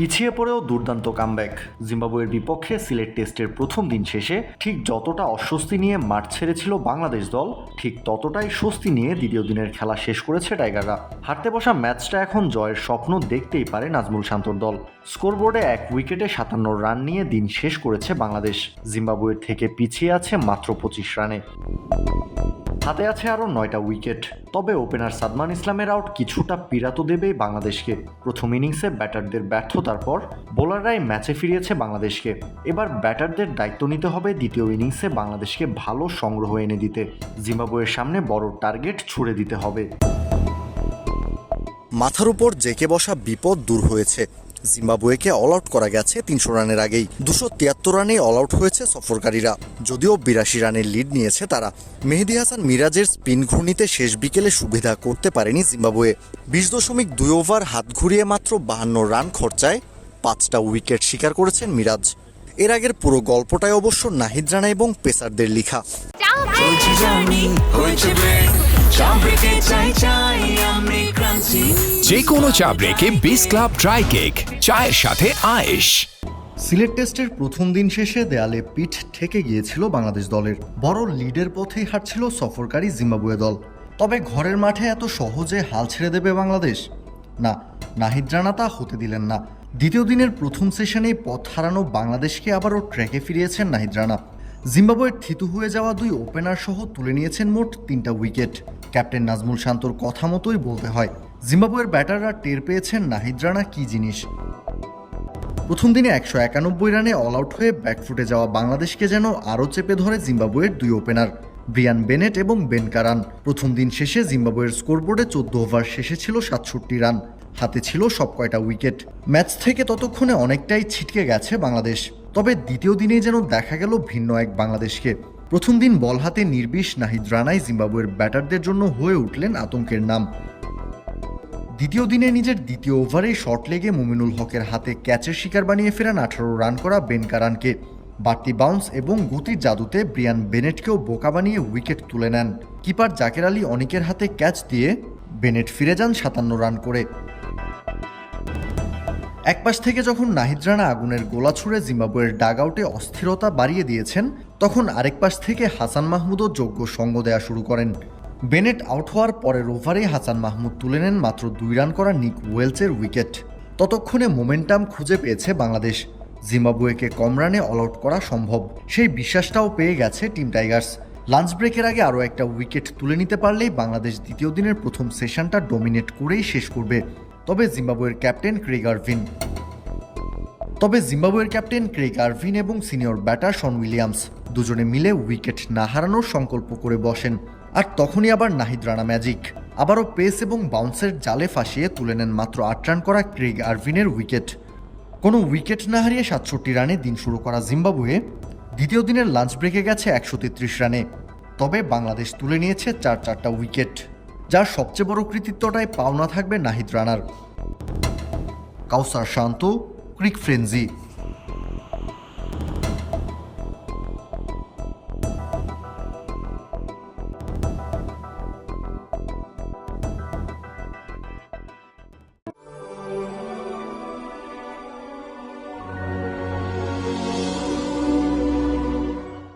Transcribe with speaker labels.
Speaker 1: পিছিয়ে পড়েও দুর্দান্ত কামব্যাক জিম্বাবুয়ের বিপক্ষে সিলেট টেস্টের প্রথম দিন শেষে ঠিক যতটা অস্বস্তি নিয়ে মাঠ ছেড়েছিল বাংলাদেশ দল, ঠিক ততটাই স্বস্তি নিয়ে দ্বিতীয় দিনের খেলা শেষ করেছে টাইগাররা। হারতে বসা ম্যাচটা এখন জয়ের স্বপ্ন দেখতেই পারে নাজমুল শান্তর দল। স্কোরবোর্ডে এক উইকেটে সাতান্ন রান নিয়ে দিন শেষ করেছে বাংলাদেশ। জিম্বাবুয়ের থেকে পিছিয়ে আছে মাত্র পঁচিশ রানে। হাতে আছে আরও নয়টা উইকেট। তবে ওপেনার সাদমান ইসলামের আউট কিছুটা পীড়া তো দেবেই বাংলাদেশকে। প্রথম ইনিংসে ব্যাটারদের ব্যর্থতার পর বোলাররাই ম্যাচে ফিরিয়েছে বাংলাদেশকে। এবার ব্যাটারদের দায়িত্ব নিতে হবে দ্বিতীয় ইনিংসে বাংলাদেশকে ভালো সংগ্রহ এনে দিতে। জিম্বাবুয়ের সামনে বড় টার্গেট ছুড়ে দিতে হবে।
Speaker 2: মাথার উপর জেকে বসা বিপদ দূর হয়েছে। জিম্বাবুয়েকে অল আউট করা গেছে তিনশো রানের আগেই। দুশো তিয়াত্তর রানে অল আউট হয়েছে সফরকারীরা। যদিও বিরাশি রানের লিড নিয়েছে তারা। মেহেদি হাসান মিরাজের স্পিন ঘূর্ণিতে শেষ বিকেলে সুবিধা করতে পারেনি জিম্বাবুয়ে। বিশ দশমিক দুই ওভার হাত ঘুরিয়ে মাত্র বাহান্ন রান খরচায় পাঁচটা উইকেট শিকার করেছেন মিরাজ। এর আগের পুরো গল্পটাই অবশ্য নাহিদ রানা এবং পেসারদের লিখা।
Speaker 3: যে কোনো চা ব্রেকে বিস ক্লাব ড্রাই কেক চায়ের সাথে আয়েশ।
Speaker 1: সিলেট টেস্টের প্রথম দিন শেষে দেয়ালে পিঠ ঠেকে গিয়েছিল বাংলাদেশ দলের। বড় লিডের পথেই হাঁটছিল সফরকারী জিম্বাবুয়ে দল। তবে ঘরের মাঠে এত সহজে হাল ছেড়ে দেবে বাংলাদেশ? না, নাহিদ রানা তা হতে দিলেন না। দ্বিতীয় দিনের প্রথম সেশনেই পথ হারানো বাংলাদেশকে আবারও ট্র্যাকে ফিরিয়েছেন নাহিদ রানা। জিম্বাবুয়ের থিতু হয়ে যাওয়া দুই ওপেনার সহ তুলে নিয়েছেন মোট তিনটা উইকেট। ক্যাপ্টেন নাজমুল শান্তর কথা মতোই বলতে হয় জিম্বাবুয়ের ব্যাটাররা টের পেয়েছেন নাহিদ রানা কী জিনিস। প্রথম দিনে একশো একানব্বই রানে অল আউট হয়ে ব্যাকফুটে যাওয়া বাংলাদেশকে যেন আরও চেপে ধরে জিম্বাবুয়ের দুই ওপেনার ব্রিয়ান বেনেট এবং বেন কারান প্রথম দিন শেষে জিম্বাবুয়ের স্কোরবোর্ডে চোদ্দ ওভার শেষে ছিল সাতষট্টি রান। হাতে ছিল সব কয়টা উইকেট ম্যাচ থেকে ততক্ষণে অনেকটাই ছিটকে গেছে বাংলাদেশ। তবে দ্বিতীয় দিনেই যেন দেখা গেল ভিন্ন এক বাংলাদেশকে। প্রথম দিন বল হাতে নির্বিষ নাহিদ রানাই জিম্বাবুয়ের ব্যাটারদের জন্য হয়ে উঠলেন আতঙ্কের নাম। দ্বিতীয় দিনে নিজের দ্বিতীয় ওভারেই শর্ট লেগে মুমিনুল হকের হাতে ক্যাচের শিকার বানিয়ে ফেরান আঠারো রান করা বেন কারানকে। বাড়তি বাউন্স এবং গতির জাদুতে ব্রিয়ান বেনেটকেও বোকা বানিয়ে উইকেট তুলে নেন। কিপার জাকের আলী অনেকের হাতে ক্যাচ দিয়ে বেনেট ফিরে যান সাতান্ন রান করে। এক পাশ থেকে যখন নাহিদ রানা আগুনের গোলা ছুড়ে জিম্বাবুয়ের ডাগ আউটে অস্থিরতা বাড়িয়ে দিয়েছেন, তখন আরেক পাশ থেকে হাসান মাহমুদও যোগ্য সঙ্গ দেয়া শুরু করেন। বেনেট আউট হওয়ার পরের ওভারে হাসান মাহমুদ তুলে নেন মাত্র দুই রান করা নিক ওয়েলসের উইকেট। ততক্ষণে মোমেন্টাম খুঁজে পেয়েছে বাংলাদেশ। জিম্বাবুয়েকে কম রানে অল আউট করা সম্ভব। সেই বিশ্বাসটাও পেয়ে গেছে টিম টাইগার্স। লাঞ্চ ব্রেকের আগে আরও একটা উইকেট তুলে নিতে পারলেই বাংলাদেশ দ্বিতীয় দিনের প্রথম সেশনটা ডমিনেট করেই শেষ করবে। তবে জিম্বাবুয়ের ক্যাপ্টেন ক্রেগ আরভিন তবে জিম্বাবুয়ের ক্যাপ্টেন ক্রেগ আরভিন এবং সিনিয়র ব্যাটার শন উইলিয়ামস দুজনে মিলে উইকেট না হারানোর সংকল্প করে বসেন, আর তখনই আবার নাহিদ রানা ম্যাজিক। আবারও পেস এবং বাউন্সের জালে ফাঁসিয়ে তুলে নেন মাত্র আট রান করা ক্রেগ আরভিনের উইকেট। কোনো উইকেট না হারিয়ে সাতষট্টি রানে দিন শুরু করা জিম্বাবুয়ে দ্বিতীয় দিনের লাঞ্চ ব্রেকে গেছে একশো তেত্রিশ রানে। তবে বাংলাদেশ তুলে নিয়েছে চার চারটা উইকেট, যার সবচেয়ে বড় কৃতিত্বটায় পাওনা থাকবে নাহিদ রানার। কাউসার শান্ত ক্রিক ফ্রেন্জি